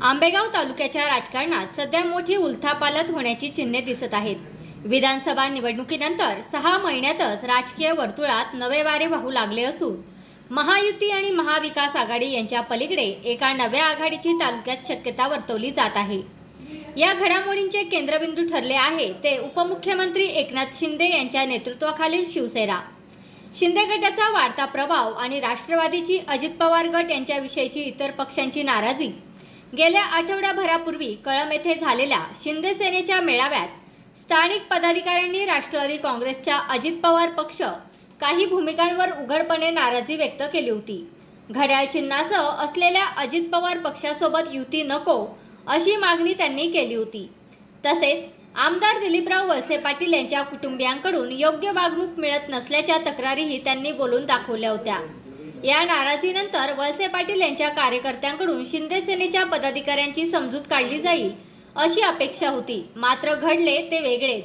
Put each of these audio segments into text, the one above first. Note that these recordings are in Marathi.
आंबेगाव तालुक्याच्या राजकारणात सध्या मोठी उलथापालथ होण्याची चिन्हे दिसत आहेत. विधानसभा निवडणुकीनंतर सहा महिन्यातच राजकीय वर्तुळात नवे वारे वाहू लागले असून महायुती आणि महाविकास आघाडी यांच्या पलीकडे एका नव्या आघाडीची तालुक्यात शक्यता वर्तवली जात आहे. या घडामोडींचे केंद्रबिंदू ठरले आहे ते उपमुख्यमंत्री एकनाथ शिंदे यांच्या नेतृत्वाखालील शिवसेना. शिंदे गटाचा वाढता प्रभाव आणि राष्ट्रवादीची अजित पवार गट यांच्याविषयीची इतर पक्षांची नाराजी गेल्या आठवड्याभरापूर्वी कळम येथे झालेल्या शिंदे सेनेच्या मेळाव्यात स्थानिक पदाधिकाऱ्यांनी राष्ट्रवादी काँग्रेसच्या अजित पवार पक्ष काही भूमिकांवर उघडपणे नाराजी व्यक्त केली होती. घड्याळ चिन्हासह असलेल्या अजित पवार पक्षासोबत युती नको अशी मागणी त्यांनी केली होती. तसेच आमदार दिलीपराव वळसे पाटील यांच्या कुटुंबियांकडून योग्य वागणूक मिळत नसल्याच्या तक्रारीही त्यांनी बोलून दाखवल्या होत्या. या नाराजीनंतर वळसे पाटील यांच्या कार्यकर्त्यांकडून शिंदे सेनेच्या पदाधिकाऱ्यांची समजूत काढली जाईल अशी अपेक्षा होती. मात्र घडले ते वेगळेच.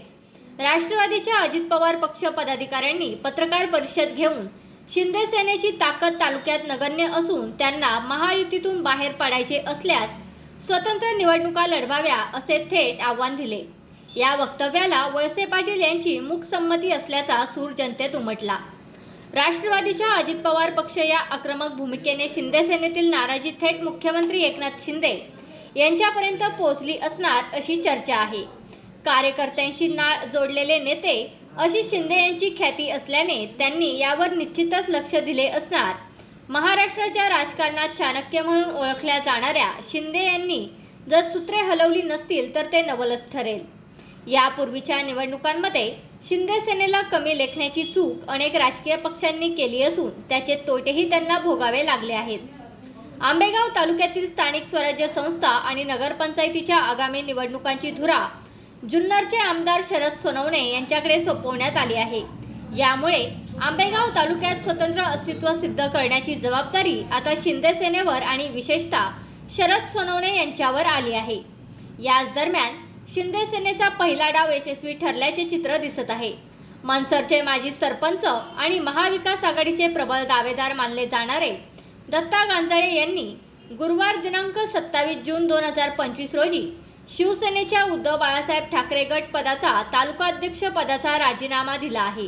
राष्ट्रवादीच्या अजित पवार पक्ष पदाधिकाऱ्यांनी पत्रकार परिषद घेऊन शिंदे सेनेची ताकद तालुक्यात नगण्य असून त्यांना महायुतीतून बाहेर पडायचे असल्यास स्वतंत्र निवडणुका लढवाव्या असे थेट आव्हान दिले. या वक्तव्याला वळसे पाटील यांची मूक संमती असल्याचा सूर जनतेत उमटला. राष्ट्रवादीच्या अजित पवार पक्ष या आक्रमक भूमिकेने शिंदे सेनेतील नाराजी थेट मुख्यमंत्री एकनाथ शिंदे यांच्यापर्यंत पोहोचली असणार अशी चर्चा आहे. कार्यकर्त्यांशी नाळ जोडलेले नेते अशी शिंदे यांची ख्याती असल्याने त्यांनी यावर निश्चितच लक्ष दिले असणार. महाराष्ट्राच्या राजकारणात चाणक्य म्हणून ओळखल्या जाणाऱ्या शिंदे यांनी जर सूत्रे हलवली नसतील तर ते नवलच ठरेल. यापूर्वीच्या निवडणुकांमध्ये शिंदे सेनेला कमी लेखण्याची चूक अनेक राजकीय पक्षांनी केली असून त्याचे तोटेही त्यांना भोगावे लागले आहेत. आंबेगाव तालुक्यातील स्थानिक स्वराज्य संस्था आणि नगरपंचायतीच्या आगामी निवडणुकांची धुरा जुन्नरचे आमदार शरद सोनवणे यांच्याकडे सोपवण्यात आली आहे. यामुळे आंबेगाव तालुक्यात स्वतंत्र अस्तित्व सिद्ध करण्याची जबाबदारी आता शिंदे सेनेवर आणि विशेषतः शरद सोनवणे यांच्यावर आली आहे. याच दरम्यान शिंदे सेनेचा पहिला डाव यशस्वी ठरल्याचे चित्र दिसत आहे. मानसरचे माजी सरपंच आणि महाविकास आघाडीचे प्रबळ दावेदार मानले जाणारे दत्ता गांजाळे यांनी गुरुवार दिनांक सत्तावीस जून दोन हजार पंचवीस रोजी शिवसेनेच्या उद्धव बाळासाहेब ठाकरे गट पदाचा तालुकाध्यक्ष पदाचा राजीनामा दिला आहे.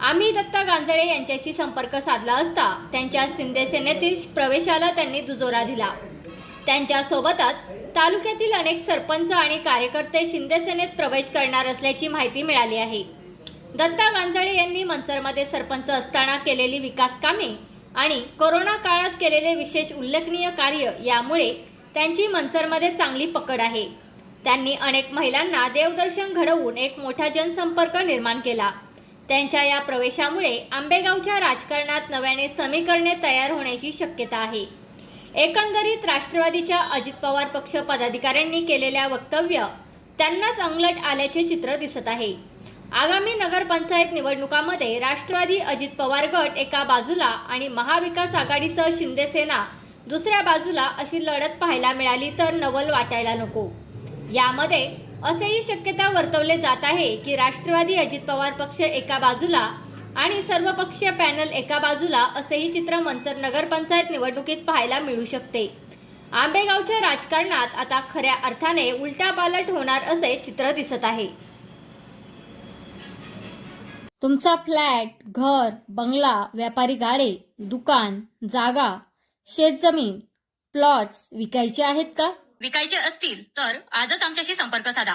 आम्ही दत्ता गांजाळे यांच्याशी संपर्क साधला असता त्यांच्या शिंदे सेनेतील प्रवेशाला त्यांनी दुजोरा दिला. त्यांच्यासोबतच तालुक्यातील अनेक सरपंच आणि कार्यकर्ते शिंदेसेनेत प्रवेश करणार असल्याची माहिती मिळाली आहे. दत्ता गांजाळे यांनी मंचरमध्ये सरपंच असताना केलेली विकास कामे आणि कोरोना काळात केलेले विशेष उल्लेखनीय कार्य यामुळे त्यांची मंचरमध्ये चांगली पकड आहे. त्यांनी अनेक महिलांना देवदर्शन घडवून एक मोठा जनसंपर्क निर्माण केला. त्यांच्या या प्रवेशामुळे आंबेगावच्या राजकारणात नव्याने समीकरणे तयार होण्याची शक्यता आहे. एकंदरीत राष्ट्रवादीच्या अजित पवार पक्ष पदाधिकाऱ्यांनी केलेल्या वक्तव्य त्यांनाच अंगलट आल्याचे चित्र दिसत आहे. आगामी नगरपंचायत निवडणुकामध्ये राष्ट्रवादी अजित पवार गट एका बाजूला आणि महाविकास आघाडीसह शिंदे सेना दुसऱ्या बाजूला अशी लढत पाहायला मिळाली तर नवल वाटायला नको. यामध्ये असेही शक्यता वर्तवले जात आहे की राष्ट्रवादी अजित पवार पक्ष एका बाजूला आणि सर्वपक्षीय पॅनल एका बाजूला असेही चित्र मंचर नगरपंचायत निवडणुकीत पाहायला मिळू शकते. आंबेगावच्या राजकारणात आता खऱ्या अर्थाने उलटापालट होणार असे चित्र दिसत आहे. तुमचा फ्लॅट घर बंगला व्यापारी गाडे दुकान जागा शेतजमीन प्लॉट्स विकायचे आहेत का? विकायचे असतील तर आजच आमच्याशी संपर्क साधा.